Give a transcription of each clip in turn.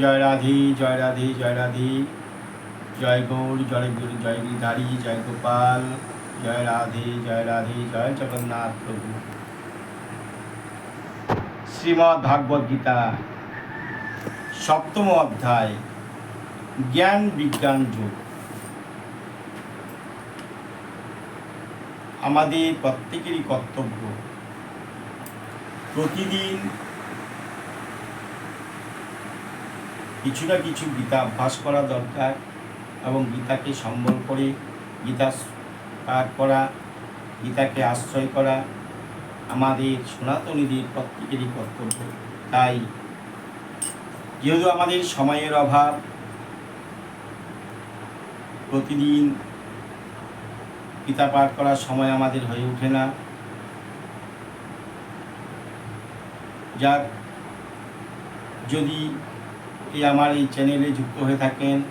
জয় রাধে জয় রাধে জয় রাধে। জয় গৌর, জয় জয় গিরিধারী, জয় গোপাল। জয় রাধে জয় রাধে, জয় জগন্নাথ প্রভু। শ্রীমদ্ ভাগবত গীতা, সপ্তম অধ্যায়, জ্ঞান বিজ্ঞান যুগ। আমাদের প্রত্যেকেরই কর্তব্য প্রতিদিন কিছু না কিছু গীতা অভ্যাস করা দরকার এবং গীতাকে সম্বল করে, গীতা পাঠ করা, গীতাকে আশ্রয় করা আমাদের সনাতনীদের প্রত্যেকেরই কর্তব্য। তাই যেহেতু আমাদের সময়ের অভাব, প্রতিদিন গীতা পাঠ করার সময় আমাদের হয়ে ওঠে না। যার যদি এই আমার এই চ্যানেলে যুক্ত হয়ে থাকেন।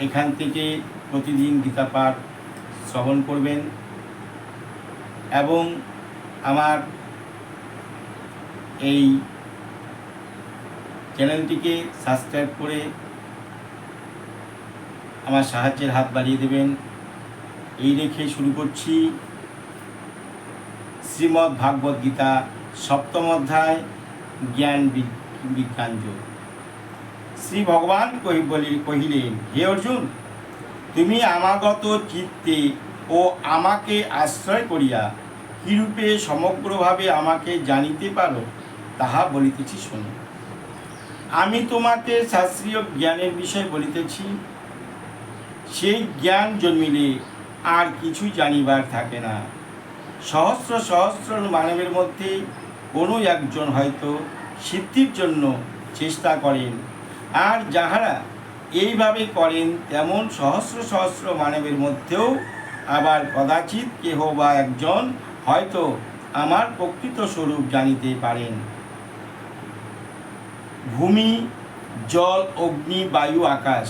এখান থেকে প্রতিদিন গীতা পাঠ শ্রবণ করবেন এবং আমার এই চ্যানেলটিকে সাবস্ক্রাইব করে আমার সাহায্যের হাত বাড়িয়ে দেবেন। এই রেখে শুরু করছি শ্রীমদ্ ভাগবত গীতা সপ্তম অধ্যায়, জ্ঞান বি- বিজ্ঞান যোগ শ্রী ভগবান কহিলেন, হে অর্জুন, তুমি আমাগত চিত্তে ও আমাকে আশ্রয় করিয়া কিরূপে সমগ্রভাবে আমাকে জানিতে পারো, তাহা বলিতেছি শোনো। আমি তোমাকে শাস্ত্রীয় জ্ঞানের বিষয় বলিতেছি। সেই জ্ঞান জন্মিলে আর কিছুই জানিবার থাকে না। সহস্র সহস্র মানবের মধ্যে কোনো একজন হয়তো সিদ্ধির জন্য চেষ্টা করেন। আর যাহারা এইভাবে করেন, তেমন সহস্র সহস্র মানবের মধ্যেও আবার কদাচিৎ কেহ বা একজন হয়তো আমার প্রকৃত স্বরূপ জানিতে পারেন। ভূমি, জল, অগ্নি, বায়ু, আকাশ,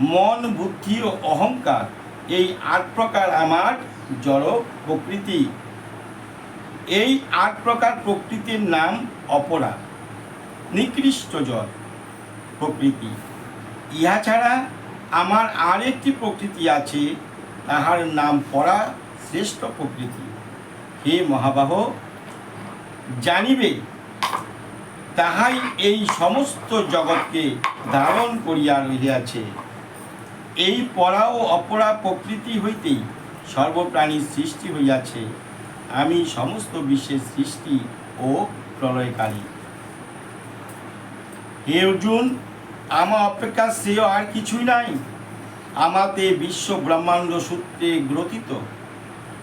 মন, বুদ্ধি ও অহংকার, এই আট প্রকার আমার জড় প্রকৃতি। এই আট প্রকার প্রকৃতির নাম অপরা নিকৃষ্ট জল প্রকৃতি। ইহা ছাড়া আমার আর একটি প্রকৃতি আছে, তাহার নাম পরা শ্রেষ্ঠ প্রকৃতি। হে মহাবাহ, জানিবে, তাহাই এই সমস্ত জগৎকে ধারণ করিয়া রহিয়াছে। এই পরা ও অপরা প্রকৃতি হইতেই সর্বপ্রাণীর সৃষ্টি হইয়াছে। আমি সমস্ত বিশ্বের সৃষ্টি ও প্রলয়কারী। হে অর্জুন, আমার অপেক্ষা শ্রেয় আর কিছুই নাই। আমাতে বিশ্ব ব্রহ্মাণ্ড সূত্রে গ্রথিত।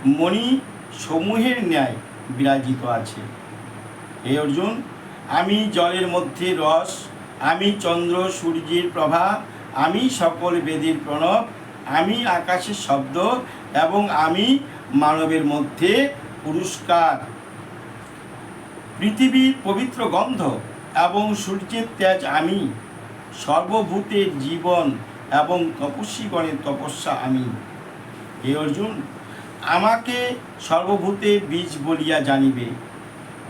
মণি সমূহের ন্যায় বিরাজিত আছে। হে অর্জুন, আমি জলের মধ্যে রস, আমি চন্দ্র, সূর্যের প্রভা, আমি সকল বেদের প্রণব, আমি আকাশের শব্দ এবং আমি মানবের মধ্যে পুরস্কার। পৃথিবীর পবিত্র গন্ধ এবং সূর্যের তেজ আমি সর্বভূতের জীবন এবং তপস্বীগণের তপস্যা আমি। হে অর্জুন, আমাকে সর্বভূতের বীজ বলিয়া জানিবে,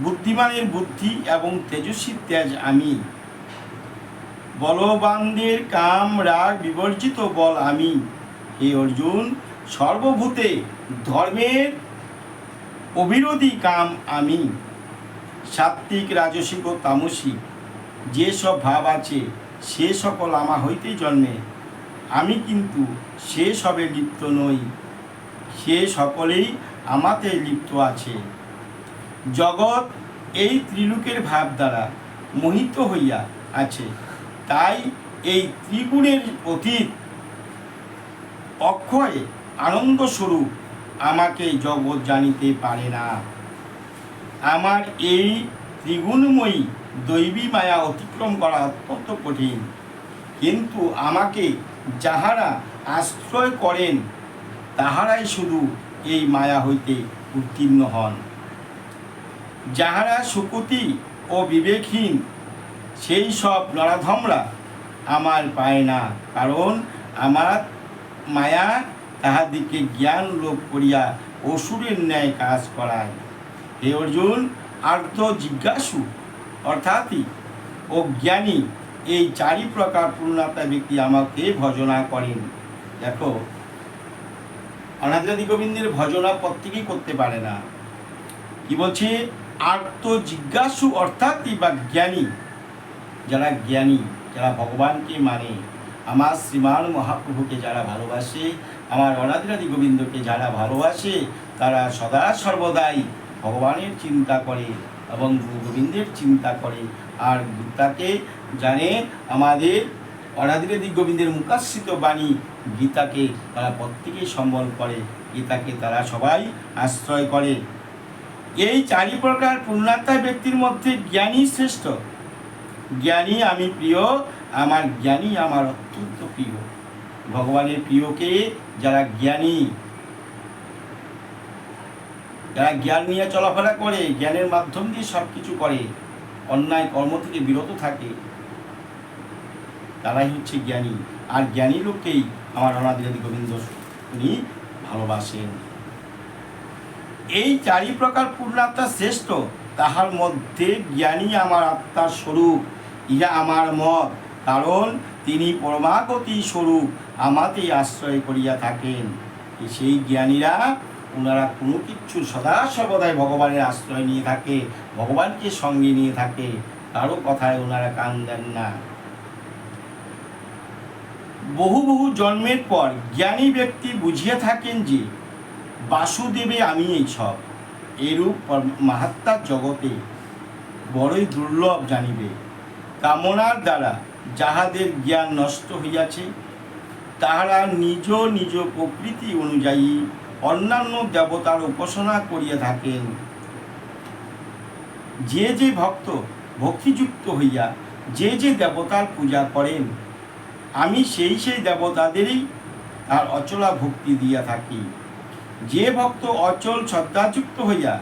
বুদ্ধিমানের বুদ্ধি এবং তেজস্বীর তেজ আমি। বলবানদের কাম রাগ বিবর্জিত বল আমি। হে অর্জুন, সর্বভূতে ধর্মের অবিরোধী কাম আমি। সাত্ত্বিক, রাজসিক ও তামসিক, যে সব ভাব আছে, সে সকল আমা হইতেই জন্মে। আমি কিন্তু সে সবে লিপ্ত নই, সে সকলেই আমাতে লিপ্ত আছে। জগৎ এই ত্রিলোকের ভাব দ্বারা মোহিত হইয়া আছে, তাই এই ত্রিগুণের অতীত অক্ষয় আনন্দস্বরূপ আমাকে জগৎ জানিতে পারে না। আমার এই ত্রিগুণময়ী দৈবী মায়া অতিক্রম করা অত্যন্ত কঠিন। কিন্তু আমাকে যাহারা আশ্রয় করেন, তাহারাই শুধু এই মায়া হইতে উত্তীর্ণ হন। যাহারা সুকুতি ও বিবেকহীন, সেই সব নরাধমরা আমার পায় না। কারণ আমার মায়া তাহাদিকে জ্ঞান লোপ করিয়া অসুরের ন্যায় কাজ করায়। হে অর্জুন, আর্থ জিজ্ঞাসু, অর্থাৎই ও জ্ঞানী এই চারি প্রকার পূর্ণাত্মা ব্যক্তি আমাকে ভজনা করেন। দেখো অনাদি গোবিন্দের ভজনা প্রত্যেকেই করতে পারে না। কি বলছে? আত্ম জিজ্ঞাসু অর্থাৎ বা জ্ঞানী। যারা জ্ঞানী, যারা ভগবানকে মানে। আমার শ্রীমান মহাপ্রভুকে যারা ভালোবাসে, আমার অনাদিরাদি গোবিন্দকে যারা ভালোবাসে, তারা সদা সর্বদাই ভগবানের চিন্তা করে এবং গুরু গোবিন্দের চিন্তা করে। আর গীতাকে জানে আমাদের অনাদিরাদি গোবিন্দের মুখাশ্রিত বাণী গীতাকে তারা প্রত্যেকেই সম্বল করে, গীতাকে তারা সবাই আশ্রয় করে। এই চারি প্রকার পূর্ণাত্মা ব্যক্তির মধ্যে জ্ঞানী শ্রেষ্ঠ। জ্ঞানী আমি প্রিয় আমার জ্ঞানী, আমার অত্যন্ত প্রিয়। ভগবানের প্রিয়কে যারা জ্ঞানী, যারা জ্ঞান নিয়ে চলাফেরা করে, জ্ঞানের মাধ্যম দিয়ে সব কিছু করে, অন্যায় কর্ম থেকে বিরত থাকে, তারাই হচ্ছে জ্ঞানী। আর জ্ঞানী লোককেই আমার অনাদিরাদি গোবিন্দ উনি ভালোবাসেন। এই চারি প্রকার পূর্ণাত্মা শ্রেষ্ঠ, তাহার মধ্যে জ্ঞানী আমার আত্মার স্বরূপ, ইহা আমার মত। কারণ তিনি পরমাগতি স্বরূপ আমাতেই আশ্রয় করিয়া থাকেন। সেই জ্ঞানীরা ওনারা কোনো কিছু সদা সর্বদাই ভগবানের আশ্রয় নিয়ে থাকে, ভগবানকে সঙ্গে নিয়ে থাকে। কারও কথায় ওনারা কান দেন না। বহু বহু জন্মের পর জ্ঞানী ব্যক্তি বুঝিয়ে থাকেন যে, বাসুদেবে আমি এই সব। এরূপ মাহাত্মার জগতে বড়ই দুর্লভ জানিবে। কামনার দ্বারা যাহাদের জ্ঞান নষ্ট হইয়াছে, তাহারা নিজ নিজ প্রকৃতি অনুযায়ী অন্যান্য দেবতার উপাসনা করিয়া থাকেন। যে যে ভক্ত ভক্তিযুক্ত হইয়া যে যে দেবতার পূজা করেন, আমি সেই সেই দেবতাদেরই তার অচলা ভক্তি দিয়া থাকি। যে ভক্ত অচল শ্রদ্ধাযুক্ত হইয়া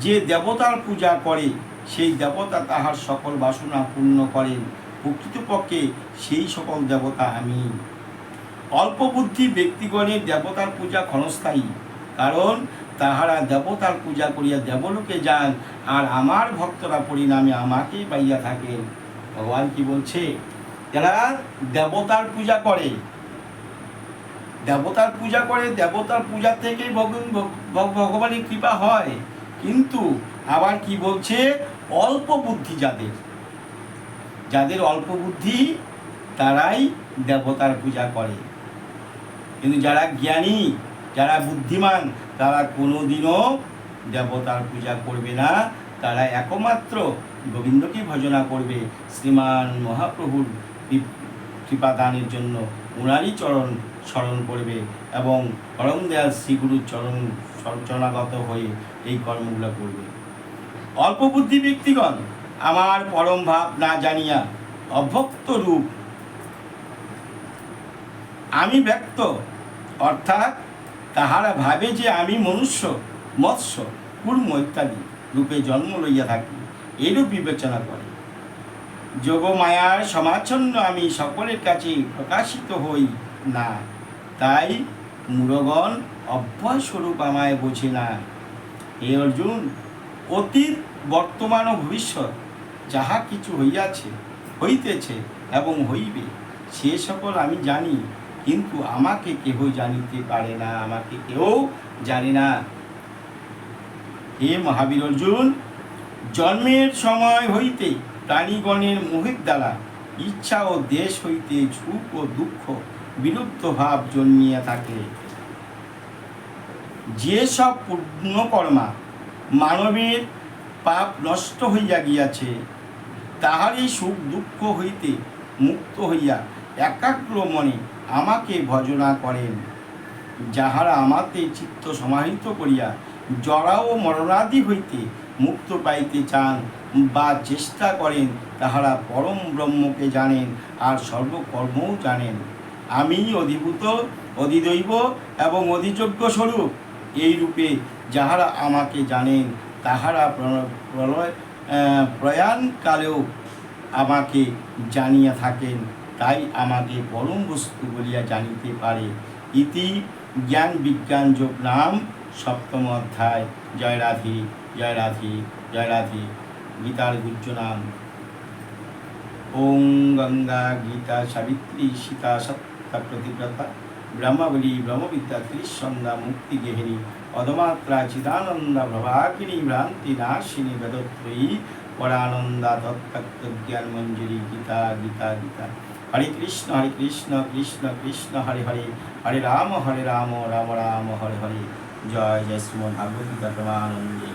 যে দেবতার পূজা করে, সেই দেবতা তাহার সকল বাসনা পূর্ণ করেন। প্রকৃতপক্ষে সেই সকল দেবতা আমি। অল্প বুদ্ধি ব্যক্তিগণের দেবতার পূজা ক্ষণস্থায়ী, কারণ তাহারা দেবতার পূজা করিয়া দেবলোকে যান, আর আমার ভক্তরা পরিণামে আমাকেই পাইয়া থাকেন। ভগবান কি বলছে? যারা দেবতার পূজা করে, দেবতার পূজা করে, দেবতার পূজা থেকেই ভগবান ভগবানের কৃপা হয়। কিন্তু আবার কি বলছে? অল্প বুদ্ধি যাদের। যাদের অল্প বুদ্ধি, তারাই দেবতার পূজা করে। কিন্তু যারা জ্ঞানী, যারা বুদ্ধিমান, তারা কোনোদিনও দেবতার পূজা করবে না। তারা একমাত্র গোবিন্দকে ভজনা করবে। শ্রীমান মহাপ্রভুর কৃপাদানের জন্য উনারই চরণ স্মরণ করবে এবং পরম দয়াল শ্রীগুরুর চরণ চরণাগত হয়ে এই কর্মগুলো করবে। অল্প বুদ্ধি ব্যক্তিগণ আমার পরম ভাব না জানিয়া অভক্ত রূপ। আমি ব্যক্ত, অর্থাৎ তাহারা ভাবে যে আমি মনুষ্য, মৎস্য, কুর্ম ইত্যাদি রূপে জন্ম লইয়া থাকি এরূপ বিবেচনা করে। যোগমায়ার সমাচ্ছন্ন আমি সকলের কাছে প্রকাশিত হই না, তাই মূরগণ অভ্যয় স্বরূপ আমায় বোঝে না। হে অর্জুন, অতীত বর্তমান ও ভবিষ্যৎ যাহা কিছু হইয়াছে, হইতেছে এবং হইবে, সে সকল আমি জানি, কিন্তু আমাকে কেহ জানিতে পারে না, আমাকে কেউ জানে না। হে মহাবীর অর্জুন, জন্মের সময় হইতে প্রাণীগণের মোহের দ্বারা ইচ্ছা ও দেশ হইতে সুখ ও দুঃখ বিরুদ্ধ ভাব জন্মিয়া থাকে। যে সব পুণ্যকর্মা মানবের পাপ নষ্ট হইয়া গিয়াছে তাহারই সুখ দুঃখ হইতে মুক্ত হইয়া একাগ্র মনে আমাকে ভজনা করেন। যাহারা আমাতে চিত্ত সমাহিত করিয়া জরা ও মরণাদি হইতে মুক্ত পাইতে চান বা চেষ্টা করেন তাহারা পরম ব্রহ্মকে জানেন আর সর্বকর্মও জানেন। আমি অধিভূত অধিদৈব এবং অধিযোগ্য স্বরূপ এই রূপে যাহারা আমাকে জানেন তাহারা প্র- প্রলয় আহ, প্রয়াণকালেও আমাকে জানিয়া থাকেন, তাই আমাকে পরম বস্তু বলিয়া জানিতে পারে। ইতি জ্ঞান বিজ্ঞান যোগ নাম, সপ্তম অধ্যায়। জয় রাধি জয় রাধি জয় রাধি। গীতার গুজ্জ নাম। ওং গঙ্গা গীতা সাবিত্রী সীতা সত্তা প্রতিব্রতা। ব্রহ্মাবলী ব্রহ্মবিদ্যা ত্রিসন্ধ্যা মুক্তি গেহিনী অদমাত্রা চিদানন্দ প্রভাকিনী ভ্রান্তি নাশিনী বেদত্রয়ী, পরানন্দা দত্তক্ত জ্ঞান মঞ্জুরি গীতা গীতা গীতা। হরে কৃষ্ণ হরে কৃষ্ণ কৃষ্ণ কৃষ্ণ, হরে হরে হরে রাম হরে রাম রাম রাম, হরে হরে। জয় জয় শ্রীমদ ভাগবত গীতা প্রমানন্দে